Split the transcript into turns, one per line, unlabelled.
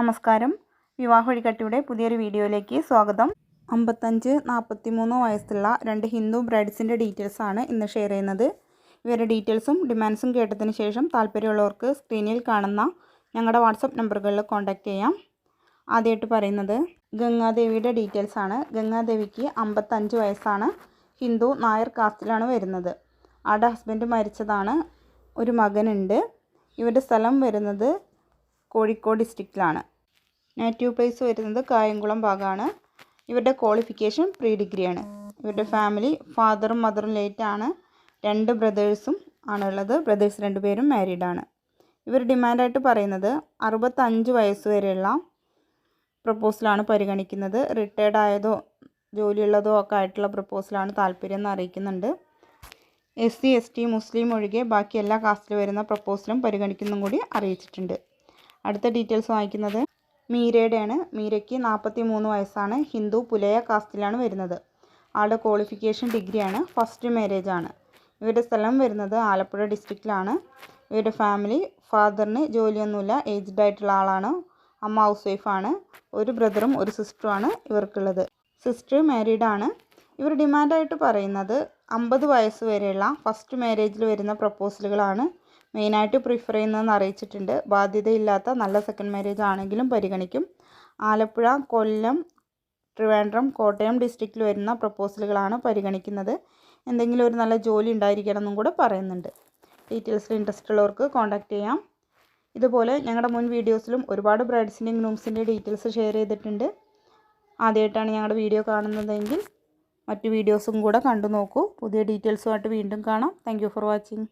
നമസ്കാരം. വിവാഹ വഴികട്ടിയുടെ പുതിയൊരു വീഡിയോയിലേക്ക് സ്വാഗതം. അമ്പത്തഞ്ച് നാൽപ്പത്തി മൂന്ന് വയസ്സുള്ള രണ്ട് ഹിന്ദു ബ്രൈഡ്സിന്റെ ഡീറ്റെയിൽസാണ് ഇന്ന് ഷെയർ ചെയ്യുന്നത്. ഇവരുടെ ഡീറ്റെയിൽസും ഡിമാൻഡ്സും കേട്ടതിന് ശേഷം താല്പര്യമുള്ളവർക്ക് സ്ക്രീനിൽ കാണുന്ന ഞങ്ങളുടെ വാട്സപ്പ് നമ്പറുകളിൽ കോൺടാക്റ്റ് ചെയ്യാം. ആദ്യമായിട്ട് പറയുന്നത് ഗംഗാദേവിയുടെ ഡീറ്റെയിൽസാണ് ഗംഗാദേവിക്ക് അമ്പത്തഞ്ച് വയസ്സാണ്. ഹിന്ദു നായർ കാസ്റ്റിലാണ് വരുന്നത്. ആടെ ഹസ്ബൻഡ് മരിച്ചതാണ്. ഒരു മകനുണ്ട്. ഇവരുടെ സ്ഥലം വരുന്നത് കോഴിക്കോട് ഡിസ്ട്രിക്റ്റിലാണ്. നേറ്റീവ് പ്ലേസ് വരുന്നത് കായംകുളം ഭാഗമാണ് ഇവരുടെ ക്വാളിഫിക്കേഷൻ പ്രീ ഡിഗ്രിയാണ് ഇവരുടെ ഫാമിലി ഫാദറും മദറും ലേറ്റ് ആണ്. രണ്ട് ബ്രദേഴ്സും ആണുള്ളത്. ബ്രദേഴ്സ് രണ്ടുപേരും മാരീഡ് ആണ്. ഇവർ ഡിമാൻഡായിട്ട് പറയുന്നത് അറുപത്തഞ്ച് വയസ്സ് വരെയുള്ള പ്രപ്പോസലാണ് പരിഗണിക്കുന്നത്. റിട്ടയർഡ് ആയതോ ജോലിയുള്ളതോ ഒക്കെ ആയിട്ടുള്ള പ്രപ്പോസലാണ് താല്പര്യം എന്ന് അറിയിക്കുന്നുണ്ട്. എസ് സി എസ് ടി മുസ്ലിം ഒഴികെ ബാക്കി എല്ലാ കാസ്റ്റിൽ വരുന്ന പ്രപ്പോസലും പരിഗണിക്കുന്നും കൂടി അറിയിച്ചിട്ടുണ്ട്. അടുത്ത ഡീറ്റെയിൽസ് വായിക്കുന്നത് മീരയുടെയാണ്. മീരയ്ക്ക് നാൽപ്പത്തി മൂന്ന് വയസ്സാണ്. ഹിന്ദു പുലയ കാസ്റ്റിലാണ് വരുന്നത്. ആളുടെ ക്വാളിഫിക്കേഷൻ ഡിഗ്രിയാണ്. ഫസ്റ്റ് മാരേജ് ആണ് ഇവരുടെ സ്ഥലം വരുന്നത് ആലപ്പുഴ ഡിസ്ട്രിക്റ്റിലാണ്. ഇവരുടെ ഫാമിലി ഫാദറിന് ജോലിയൊന്നുമില്ല. ഏജ്ഡ് ആയിട്ടുള്ള ആളാണ്. അമ്മ ഹൗസ് വൈഫാണ്. ഒരു ബ്രദറും ഒരു സിസ്റ്ററുമാണ് ഇവർക്കുള്ളത്. സിസ്റ്റർ മാരീഡ് ആണ് ഇവർ ഡിമാൻഡായിട്ട് പറയുന്നത് അമ്പത് വയസ്സ് വരെയുള്ള ഫസ്റ്റ് മാരേജിൽ വരുന്ന പ്രപ്പോസലുകളാണ്. മെയിനായിട്ട് പ്രിഫർ ചെയ്യുന്നതെന്ന് അറിയിച്ചിട്ടുണ്ട്. ബാധ്യതയില്ലാത്ത നല്ല സെക്കൻഡ് മാരേജ് ആണെങ്കിലും പരിഗണിക്കും. ആലപ്പുഴ കൊല്ലം ട്രിവാൻഡ്രം കോട്ടയം ഡിസ്ട്രിക്റ്റിൽ വരുന്ന പ്രപ്പോസലുകളാണ് പരിഗണിക്കുന്നത്. എന്തെങ്കിലും ഒരു നല്ല ജോലി ഉണ്ടായിരിക്കണം എന്നും കൂടെ പറയുന്നുണ്ട്. ഡീറ്റെയിൽസിൽ ഇൻട്രസ്റ്റ് ഉള്ളവർക്ക് കോൺടാക്റ്റ് ചെയ്യാം. ഇതുപോലെ ഞങ്ങളുടെ മുൻ വീഡിയോസിലും ഒരുപാട് ബ്രൈഡ്സിന്റെയും ഗ്രൂംസിന്റെ ഡീറ്റെയിൽസ് ഷെയർ ചെയ്തിട്ടുണ്ട്. ആദ്യമായിട്ടാണ് ഞങ്ങളുടെ വീഡിയോ കാണുന്നതെങ്കിൽ മറ്റു വീഡിയോസും കൂടെ കണ്ടു നോക്കൂ പുതിയ ഡീറ്റെയിൽസുമായിട്ട് വീണ്ടും കാണാം. Thank for watching